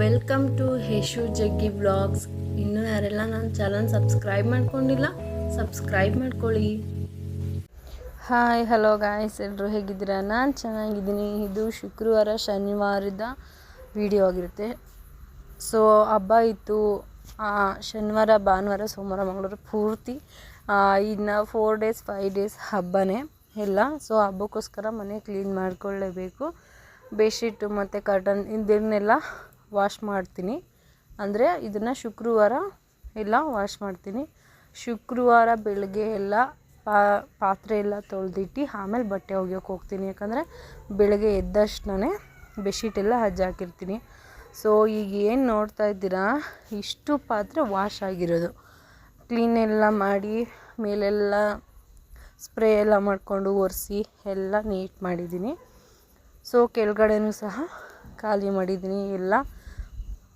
Welcome to ಹೇಶು ಜಗ್ಗಿ vlogs ಇನ್ನೂ ಯಾರೆಲ್ಲ ನನ್ನ ಚಾನಲ್ ಸಬ್ಸ್ಕ್ರೈಬ್ ಮಾಡ್ಕೊಂಡಿಲ್ಲ ಸಬ್ಸ್ಕ್ರೈಬ್ ಮಾಡ್ಕೊಳ್ಳಿ. ಹಾಯ್ ಹಲೋ ಗಾಯ್ಸ್ ಎಲ್ಲರೂ ಹೇಗಿದ್ದೀರಾ? ನಾನು ಚೆನ್ನಾಗಿದ್ದೀನಿ. ಇದು ಶುಕ್ರವಾರ, ಶನಿವಾರದ ವಿಡಿಯೋ ಆಗಿರುತ್ತೆ. ಸೊ ಹಬ್ಬ ಇತ್ತು. ಶನಿವಾರ, ಭಾನುವಾರ, ಸೋಮವಾರ, ಮಂಗಳವಾರ ಪೂರ್ತಿ ಇನ್ನು ಫೋರ್ ಡೇಸ್ ಫೈವ್ ಡೇಸ್ ಹಬ್ಬನೇ ಎಲ್ಲ ಸೊ ಹಬ್ಬಕ್ಕೋಸ್ಕರ ಮನೆ ಕ್ಲೀನ್ ಮಾಡ್ಕೊಳ್ಳೇಬೇಕು. ಬೆಡ್ಶೀಟು ಮತ್ತು ಕರ್ಟನ್ ಇದನ್ನೆಲ್ಲ ವಾಶ್ ಮಾಡ್ತೀನಿ. ಅಂದರೆ ಇದನ್ನು ಶುಕ್ರವಾರ ಎಲ್ಲ ವಾಶ್ ಮಾಡ್ತೀನಿ. ಶುಕ್ರವಾರ ಬೆಳಗ್ಗೆ ಎಲ್ಲ ಪಾತ್ರೆ ಎಲ್ಲ ತೊಳೆದಿಟ್ಟು ಆಮೇಲೆ ಬಟ್ಟೆ ಒಗೆಯೋಕೆ ಹೋಗ್ತೀನಿ. ಯಾಕಂದರೆ ಬೆಳಗ್ಗೆ ಎದ್ದಷ್ಟೇ ಬೆಡ್ಶೀಟ್ ಎಲ್ಲ ಹಜ್ಜಾಕಿರ್ತೀನಿ ಸೊ ಈಗ ಏನು ನೋಡ್ತಾ ಇದ್ದೀರಾ? ಇಷ್ಟು ಪಾತ್ರೆ ವಾಶ್ ಆಗಿರೋದು. ಕ್ಲೀನ್ ಎಲ್ಲ ಮಾಡಿ, ಮೇಲೆಲ್ಲ ಸ್ಪ್ರೇ ಎಲ್ಲ ಮಾಡಿಕೊಂಡು ಒರೆಸಿ ಎಲ್ಲ ನೀಟ್ ಮಾಡಿದ್ದೀನಿ. ಸೊ ಕೆಳಗಡೆನೂ ಸಹ ಖಾಲಿ ಮಾಡಿದ್ದೀನಿ. ಎಲ್ಲ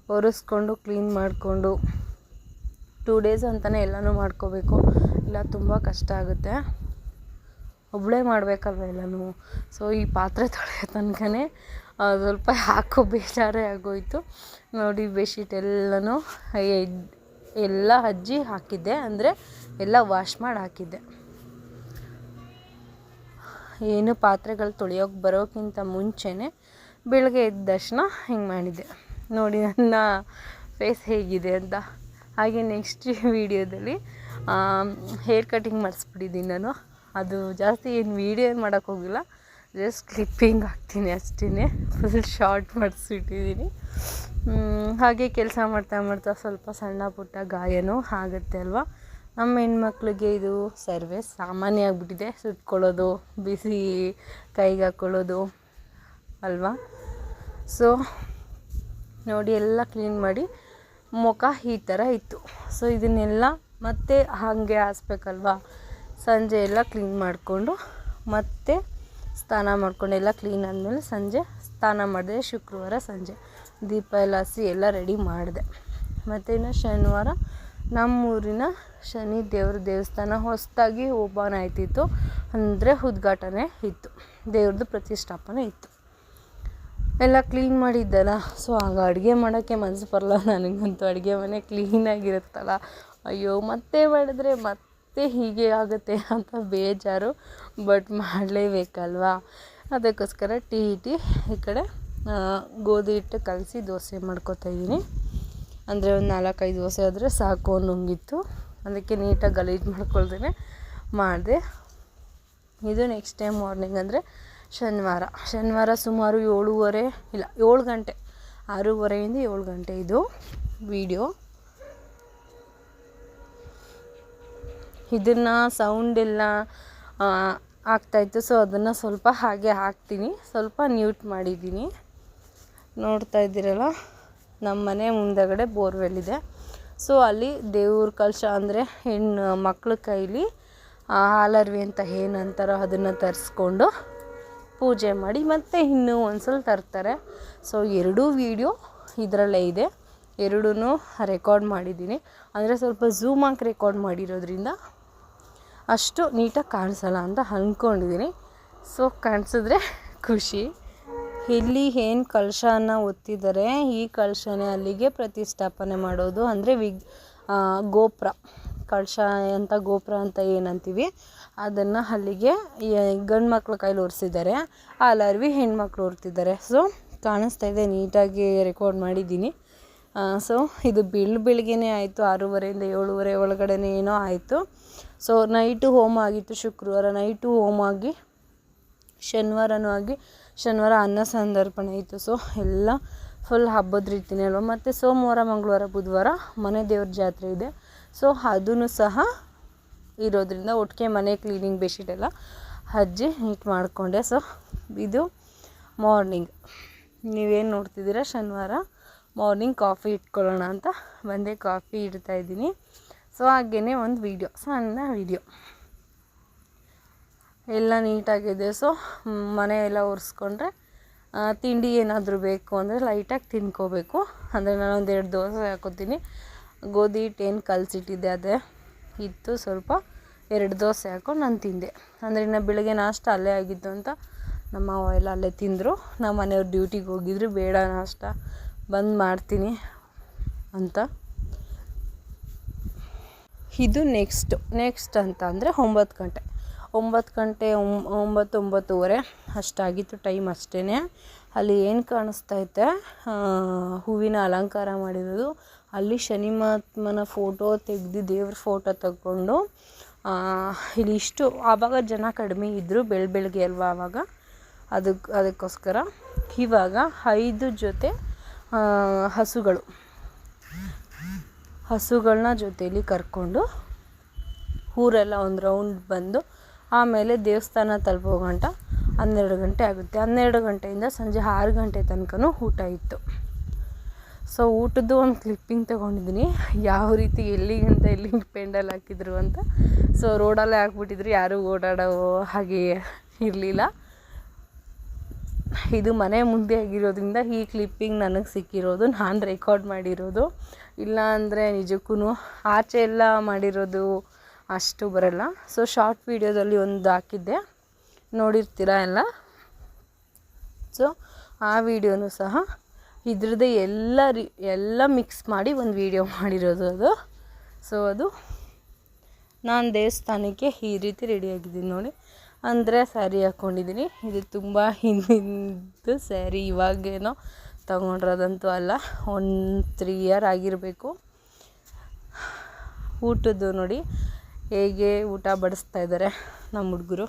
ಒರೆಸ್ಕೊಂಡು, ಕ್ಲೀನ್ ಮಾಡಿಕೊಂಡು ಟೂ ಡೇಸ್ ಅಂತಲೇ ಎಲ್ಲನೂ ಮಾಡ್ಕೋಬೇಕು. ಇಲ್ಲ, ತುಂಬ ಕಷ್ಟ ಆಗುತ್ತೆ. ಒಬ್ಬಳೇ ಮಾಡಬೇಕಲ್ವ ಎಲ್ಲನೂ? ಸೊ ಈ ಪಾತ್ರೆ ತೊಳೆಯೋ ತನಕನೇ ಸ್ವಲ್ಪ ಹಾಕೋ ಬೇಜಾರೇ ಆಗೋಯಿತು. ನೋಡಿ ಬೆಡ್ಶೀಟ್ ಎಲ್ಲನೂ ಎಲ್ಲ ಅಜ್ಜಿ ಹಾಕಿದ್ದೆ. ಅಂದರೆ, ಎಲ್ಲ ವಾಶ್ ಮಾಡಿ ಹಾಕಿದ್ದೆ. ಏನು ಪಾತ್ರೆಗಳು ತೊಳೆಯೋಕೆ ಬರೋಕ್ಕಿಂತ ಮುಂಚೆನೇ ಬೆಳಗ್ಗೆ ಎದ್ದ ತಕ್ಷಣ ಹಿಂಗೆ ಮಾಡಿದ್ದೆ. ನೋಡಿ ನನ್ನ ಫೇಸ್ ಹೇಗಿದೆ ಅಂತ. ಹಾಗೆ ನೆಕ್ಸ್ಟ್ ವೀಡಿಯೋದಲ್ಲಿ ಹೇರ್ ಕಟಿಂಗ್ ಮಾಡಿಸ್ಬಿಟ್ಟಿದ್ದೀನಿ ನಾನು. ಅದು ಜಾಸ್ತಿ ಏನು ವೀಡಿಯೋ ಏನು ಮಾಡೋಕ್ಕೆ ಹೋಗಿಲ್ಲ. ಜಸ್ಟ್ ಕ್ಲಿಪ್ಪಿಂಗ್ ಹಾಕ್ತೀನಿ ಅಷ್ಟೇ ಫುಲ್ ಶಾರ್ಟ್ ಮಾಡಿಸ್ಬಿಟ್ಟಿದ್ದೀನಿ. ಹಾಗೆ ಕೆಲಸ ಮಾಡ್ತಾ ಮಾಡ್ತಾ ಸ್ವಲ್ಪ ಸಣ್ಣ ಪುಟ್ಟ ಗಾಯನೂ ಆಗುತ್ತೆ ಅಲ್ವಾ? ನಮ್ಮ ಹೆಣ್ಮಕ್ಳಿಗೆ ಇದು ಸರ್ವೇ ಸಾಮಾನ್ಯ ಆಗಿಬಿಟ್ಟಿದೆ. ಸುಟ್ಕೊಳ್ಳೋದು ಬಿಸಿ ಕೈಗೆ ಹಾಕ್ಕೊಳ್ಳೋದು ಅಲ್ವಾ? ಸೊ ನೋಡಿ ಎಲ್ಲ ಕ್ಲೀನ್ ಮಾಡಿ ಮುಖ ಈ ಥರ ಇತ್ತು. ಸೊ ಇದನ್ನೆಲ್ಲ ಮತ್ತೆ ಹಾಗೆ ಹಾಸ್ಬೇಕಲ್ವಾ? ಸಂಜೆ ಎಲ್ಲ ಕ್ಲೀನ್ ಮಾಡಿಕೊಂಡು ಮತ್ತೆ ಸ್ನಾನ ಮಾಡ್ಕೊಂಡು ಎಲ್ಲ ಕ್ಲೀನ್ ಆದಮೇಲೆ ಸಂಜೆ ಸ್ನಾನ ಮಾಡಿದೆ. ಶುಕ್ರವಾರ ಸಂಜೆ ದೀಪ ಎಲ್ಲ ಹಸಿ ಎಲ್ಲ ರೆಡಿ ಮಾಡಿದೆ. ಮತ್ತು ಇನ್ನು ಶನಿವಾರ ನಮ್ಮೂರಿನ ಶನಿ ದೇವ್ರ ದೇವಸ್ಥಾನ ಹೊಸದಾಗಿ ಓಪನ್ ಆಯ್ತಿತ್ತು. ಅಂದರೆ ಉದ್ಘಾಟನೆ ಇತ್ತು. ದೇವ್ರದ್ದು ಪ್ರತಿಷ್ಠಾಪನೆ ಇತ್ತು. ಎಲ್ಲ ಕ್ಲೀನ್ ಮಾಡಿದ್ದಲ್ಲ. ಸೊ ಆಗ ಅಡುಗೆ ಮಾಡೋಕ್ಕೆ ಮನಸ್ಸು ಬರಲ್ಲ ನನಗಂತೂ ಅಡುಗೆ ಮನೆ ಕ್ಲೀನಾಗಿರುತ್ತಲ್ಲ ಅಯ್ಯೋ, ಮತ್ತೆ ಮಾಡಿದ್ರೆ ಮತ್ತೆ ಹೀಗೆ ಆಗುತ್ತೆ ಅಂತ ಬೇಜಾರು ಬಟ್ ಮಾಡಲೇಬೇಕಲ್ವಾ? ಅದಕ್ಕೋಸ್ಕರ ಟೀ ಟೀ ಈ ಕಡೆ ಗೋಧಿ ಹಿಟ್ಟು ಕಲಸಿ ದೋಸೆ ಮಾಡ್ಕೊತಾ ಇದ್ದೀನಿ. ಅಂದರೆ ಒಂದು ನಾಲ್ಕೈದು ದೋಸೆ ಆದರೆ ಸಾಕು ಅನ್ನೋಂಗಿತ್ತು. ಅದಕ್ಕೆ ನೀಟಾಗಿ ಗಲೀಜು ಮಾಡ್ಕೊಳ್ತೇನೆ. ಮಾಡಿದೆ. ಇದು ನೆಕ್ಸ್ಟ್ ಟೈಮ್ ಮಾರ್ನಿಂಗ್ ಅಂದರೆ ಶನಿವಾರ. ಶನಿವಾರ ಸುಮಾರು ಏಳುವರೆ, ಇಲ್ಲ, ಏಳು ಗಂಟೆ, ಆರೂವರೆಯಿಂದ ಏಳು ಗಂಟೆ ಇದು ವಿಡಿಯೋ ಇದನ್ನು ಸೌಂಡ್ ಎಲ್ಲ ಆಗ್ತಾಯಿತ್ತು ಸೊ ಅದನ್ನು ಸ್ವಲ್ಪ ಹಾಗೆ ಹಾಕ್ತೀನಿ. ಸ್ವಲ್ಪ ನ್ಯೂಟ್ ಮಾಡಿದ್ದೀನಿ. ನೋಡ್ತಾ ಇದ್ದೀರಲ್ಲ? ನಮ್ಮ ಮನೆ ಮುಂದಗಡೆ ಬೋರ್ವೆಲ್ ಇದೆ. ಸೊ ಅಲ್ಲಿ ದೇವ್ರ ಕಲಶ ಅಂದರೆ ಹೆಣ್ಣು ಮಕ್ಕಳ ಕೈಲಿ ಹಾಲರ್ವಿ ಅಂತ ಏನಂತಾರೋ ಅದನ್ನು ತರಿಸ್ಕೊಂಡು ಪೂಜೆ ಮಾಡಿ ಮತ್ತೆ ಇನ್ನೂ ಒಂದ್ಸಲ ತರ್ತಾರೆ. ಸೊ ಎರಡೂ ವೀಡಿಯೋ ಇದರಲ್ಲೇ ಇದೆ. ಎರಡೂ ರೆಕಾರ್ಡ್ ಮಾಡಿದ್ದೀನಿ. ಅಂದರೆ ಸ್ವಲ್ಪ ಝೂಮ್ ಹಾಕಿ ರೆಕಾರ್ಡ್ ಮಾಡಿರೋದ್ರಿಂದ ಅಷ್ಟು ನೀಟಾಗಿ ಕಾಣಿಸಲ್ಲ ಅಂತ ಅಂದ್ಕೊಂಡಿದ್ದೀನಿ ಸೊ ಕಾಣಿಸಿದ್ರೆ ಖುಷಿ. ಇಲ್ಲಿ ಏನು ಕಲಶನ ಒತ್ತಿದ್ದಾರೆ ಈ ಕಲಶನೇ ಅಲ್ಲಿಗೆ ಪ್ರತಿಷ್ಠಾಪನೆ ಮಾಡೋದು ಅಂದರೆ ವಿಗ್ ಗೋಪುರ. ಕಲಶ ಅಂತ, ಗೋಪುರ ಅಂತ ಏನಂತೀವಿ, ಅದನ್ನು ಅಲ್ಲಿಗೆ ಗಂಡು ಮಕ್ಳ ಕೈಲಿ ಒರೆಸಿದ್ದಾರೆ. ಅಲ್ಲರ್ವಿ ಹೆಣ್ಮಕ್ಳು ಒರ್ತಿದ್ದಾರೆ. ಸೊ ಕಾಣಿಸ್ತಾ ಇದೆ, ನೀಟಾಗಿ ರೆಕಾರ್ಡ್ ಮಾಡಿದ್ದೀನಿ. ಸೊ ಇದು ಬೆಳ್ ಬೆಳಗ್ಗೆನೇ ಆಯಿತು, ಆರೂವರೆಯಿಂದ ಏಳುವರೆ ಒಳಗಡೆನೇ ಏನೋ ಆಯಿತು. ಸೊ ನೈಟು ಹೋಮ್ ಆಗಿತ್ತು ಶುಕ್ರವಾರ. ನೈಟು ಹೋಮ್ ಆಗಿ, ಶನಿವಾರನೂ ಆಗಿ, ಶನಿವಾರ ಅನ್ನ, ಸಂದರ್ಪಣೆ ಇತ್ತು. ಸೊ ಎಲ್ಲ ಫುಲ್ ಹಬ್ಬದ ರೀತಿನೇ ಅಲ್ವಾ? ಮತ್ತು ಸೋಮವಾರ, ಮಂಗಳವಾರ, ಬುಧವಾರ ಮನೆ ದೇವ್ರ ಜಾತ್ರೆ ಇದೆ. ಸೊ ಅದೂ ಸಹ ಇರೋದರಿಂದ ಒಟ್ಟಿಗೆ ಮನೆ ಕ್ಲೀನಿಂಗ್ ಬೆಡ್ಶೀಟ್ ಎಲ್ಲ ಹಜ್ಜಿ ನೀಟ್ ಮಾಡಿಕೊಂಡೆ. ಸೊ ಇದು ಮಾರ್ನಿಂಗ್ ನೀವೇನು ನೋಡ್ತಿದ್ದೀರಾ? ಶನಿವಾರ ಮಾರ್ನಿಂಗ್ ಕಾಫಿ ಇಟ್ಕೊಳ್ಳೋಣ ಅಂತ ಬಂದೆ. ಕಾಫಿ ಇಡ್ತಾ ಇದ್ದೀನಿ. ಸೊ ಹಾಗೇ ಒಂದು ವೀಡಿಯೋ ಸಣ್ಣ ವೀಡಿಯೋ ಎಲ್ಲ ನೀಟಾಗಿದೆ ಸೊ ಮನೆ ಎಲ್ಲ ಒರೆಸ್ಕೊಂಡ್ರೆ ತಿಂಡಿ ಏನಾದರೂ ಬೇಕು ಅಂದರೆ ಲೈಟಾಗಿ ತಿನ್ಕೋಬೇಕು. ಅಂದರೆ ನಾನೊಂದು ಎರಡು ದೋಸೆ ಹಾಕೋತೀನಿ. ಗೋಧಿ ಹಿಟ್ಟೇನು ಕಲಸಿಟ್ಟಿದ್ದೆ, ಅದೇ ಇತ್ತು ಸ್ವಲ್ಪ ಎರಡು ದೋಸೆ ಹಾಕೊಂಡು ನಾನು ತಿಂದೆ. ಅಂದರೆ ಇನ್ನು ಬೆಳಗ್ಗೆ ನಾಷ್ಟ ಅಲ್ಲೇ ಆಗಿತ್ತು ಅಂತ ನಮ್ಮ ಎಲ್ಲ ಅಲ್ಲೇ ತಿಂದರು. ನಮ್ಮ ಮನೆಯವ್ರು ಡ್ಯೂಟಿಗೆ ಹೋಗಿದ್ರು, ಬೇಡ ನಾಷ್ಟ, ಬಂದು ಮಾಡ್ತೀನಿ ಅಂತ. ಇದು ನೆಕ್ಸ್ಟ್ ನೆಕ್ಸ್ಟ್ ಅಂತ ಅಂದರೆ ಒಂಬತ್ತು ಗಂಟೆ. ಒಂಬತ್ತು ಗಂಟೆ ಒಂಬ- ಒಂಬತ್ತು ಒಂಬತ್ತುವರೆ ಅಷ್ಟಾಗಿತ್ತು ಟೈಮ್ ಅಷ್ಟೇ ಅಲ್ಲಿ ಏನು ಕಾಣಿಸ್ತೈತೆ ಹೂವಿನ ಅಲಂಕಾರ ಮಾಡಿರೋದು ಅಲ್ಲಿ ಶನಿ ಮಹಾತ್ಮನ ಫೋಟೋ ತೆಗೆದು ದೇವ್ರ ಫೋಟೋ ತಗೊಂಡು ಇಲ್ಲಿ ಇಷ್ಟು, ಆವಾಗ ಜನ ಕಡಿಮೆ ಇದ್ದರು ಬೆಳ ಬೆಳಗ್ಗೆ ಅಲ್ವಾ ಆವಾಗ? ಅದಕ್ಕೆ ಅದಕ್ಕೋಸ್ಕರ ಇವಾಗ ಐದು ಜೊತೆ ಹಸುಗಳು. ಹಸುಗಳನ್ನ ಜೊತೆಯಲ್ಲಿ ಕರ್ಕೊಂಡು ಊರೆಲ್ಲ ಒಂದು ರೌಂಡ್ ಬಂದು ಆಮೇಲೆ ದೇವಸ್ಥಾನ ತಲುಪೋ ಗಂಟ ಹನ್ನೆರಡು ಗಂಟೆ ಆಗುತ್ತೆ. ಹನ್ನೆರಡು ಗಂಟೆಯಿಂದ ಸಂಜೆ ಆರು ಗಂಟೆ ತನಕನೂ ಊಟ ಇತ್ತು. ಸೊ ಊಟದ್ದು ಒಂದು ಕ್ಲಿಪ್ಪಿಂಗ್ ತೊಗೊಂಡಿದ್ದೀನಿ ಯಾವ ರೀತಿ ಎಲ್ಲಿಗಂತ ಎಲ್ಲಿಗೆ ಪೆಂಡಲ್ ಹಾಕಿದ್ರು ಅಂತ. ಸೊ ರೋಡಲ್ಲೇ ಹಾಕ್ಬಿಟ್ಟಿದ್ರು ಯಾರೂ ಓಡಾಡೋ ಹಾಗೆ ಇರಲಿಲ್ಲ. ಇದು ಮನೆ ಮುಂದೆ ಆಗಿರೋದ್ರಿಂದ ಈ ಕ್ಲಿಪ್ಪಿಂಗ್ ನನಗೆ ಸಿಕ್ಕಿರೋದು. ನಾನು ರೆಕಾರ್ಡ್ ಮಾಡಿರೋದು. ಇಲ್ಲ ಅಂದರೆ ನಿಜಕ್ಕೂ ಆಚೆ ಎಲ್ಲ ಮಾಡಿರೋದು ಅಷ್ಟು ಬರಲ್ಲ. ಸೊ ಶಾರ್ಟ್ ವೀಡಿಯೋದಲ್ಲಿ ಒಂದು ಹಾಕಿದ್ದೆ. ನೋಡಿರ್ತೀರಾ ಎಲ್ಲ? ಸೊ ಆ ವಿಡಿಯೋನು ಸಹ ಇದ್ರದ್ದೇ ಎಲ್ಲ ರಿ, ಎಲ್ಲ ಮಿಕ್ಸ್ ಮಾಡಿ ಒಂದು ವಿಡಿಯೋ ಮಾಡಿರೋದು ಅದು. ಸೊ ಅದು ನಾನು ದೇವಸ್ಥಾನಕ್ಕೆ ಈ ರೀತಿ ರೆಡಿಯಾಗಿದ್ದೀನಿ ನೋಡಿ. ಅಂದರೆ ಸ್ಯಾರಿ ಹಾಕ್ಕೊಂಡಿದ್ದೀನಿ ಇದು ತುಂಬ ಹಿಂದಿಂದು ಸ್ಯಾರಿ ಇವಾಗೇನೋ ತೊಗೊಂಡ್ರದಂತೂ ಅಲ್ಲ. ಒಂದು ತ್ರೀ ಇಯರ್ ಆಗಿರಬೇಕು. ಊಟದ್ದು ನೋಡಿ ಹೇಗೆ ಊಟ ಬಡಿಸ್ತಾ ಇದ್ದಾರೆ ನಮ್ಮ ಹುಡುಗರು.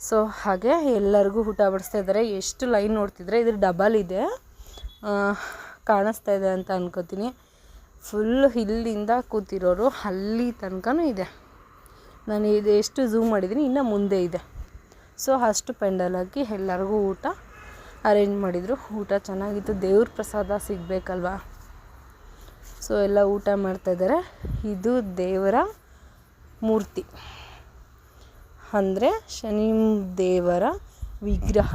ಸೊ ಹಾಗೆ ಎಲ್ಲರಿಗೂ ಊಟ ಬಡಿಸ್ತಾ ಇದ್ದಾರೆ ಎಷ್ಟು ಲೈನ್ ನೋಡ್ತಿದ್ರೆ ಇದ್ರ ಡಬಲ್ ಇದೆ. ಕಾಣಿಸ್ತಾ ಇದೆ ಅಂತ ಅನ್ಕೋತೀನಿ. ಫುಲ್ ಇಲ್ಲಿಂದ ಕೂತಿರೋರು ಅಲ್ಲಿ ತನಕನೂ ಇದೆ. ನಾನು ಇದು ಎಷ್ಟು ಝೂಮ್ ಮಾಡಿದ್ದೀನಿ, ಇನ್ನು ಮುಂದೆ ಇದೆ. ಸೊ ಅಷ್ಟು ಪೆಂಡಲ್ ಹಾಕಿ ಎಲ್ಲರಿಗೂ ಊಟ ಅರೇಂಜ್ ಮಾಡಿದರು. ಊಟ ಚೆನ್ನಾಗಿತ್ತು. ದೇವ್ರ ಪ್ರಸಾದ ಸಿಗಬೇಕಲ್ವಾ? ಸೊ ಎಲ್ಲ ಊಟ ಮಾಡ್ತಾಯಿದ್ದಾರೆ ಇದು ದೇವರ ಮೂರ್ತಿ. ಅಂದರೆ ಶನಿ ದೇವರ ವಿಗ್ರಹ.